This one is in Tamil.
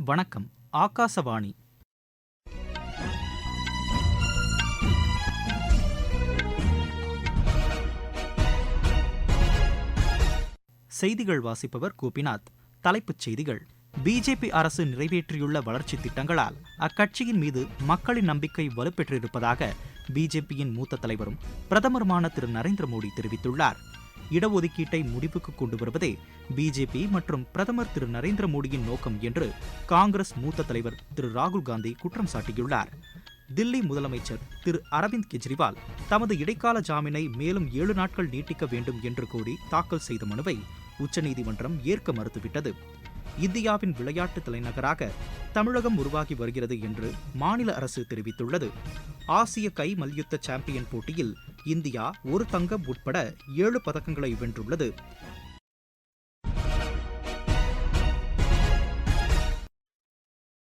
வணக்கம் ஆகாசவாணி. செய்திகள் வாசிப்பவர் கோபிநாத். தலைப்புச் செய்திகள். பிஜேபி அரசு நிறைவேற்றியுள்ள வளர்ச்சி திட்டங்களால் அக்கட்சியின் மீது மக்களின் நம்பிக்கை வலுப்பெற்றிருப்பதாக பிஜேபியின் மூத்த தலைவரும் பிரதமருமான திரு நரேந்திர மோடி தெரிவித்துள்ளார். இடஒதுக்கீட்டை முடிவுக்கு கொண்டு வருவதே பிஜேபி மற்றும் பிரதமர் திரு நரேந்திர மோடியின் நோக்கம் என்று காங்கிரஸ் மூத்த தலைவர் திரு ராகுல் காந்தி குற்றம் சாட்டியுள்ளார். தில்லி முதலமைச்சர் திரு அரவிந்த் கெஜ்ரிவால் தமது இடைக்கால ஜாமீனை மேலும் ஏழு நாட்கள் நீட்டிக்க வேண்டும் என்று கோரி தாக்கல் செய்த மனுவை உச்சநீதிமன்றம் ஏற்க மறுத்துவிட்டது. இந்தியாவின் விளையாட்டு தலைநகராக தமிழகம் உருவாகி வருகிறது என்று மாநில அரசு தெரிவித்துள்ளது. ஆசிய கை மல்யுத்த சாம்பியன் போட்டியில் இந்தியா ஒரு தங்கம் உட்பட ஏழு பதக்கங்களை வென்றுள்ளது.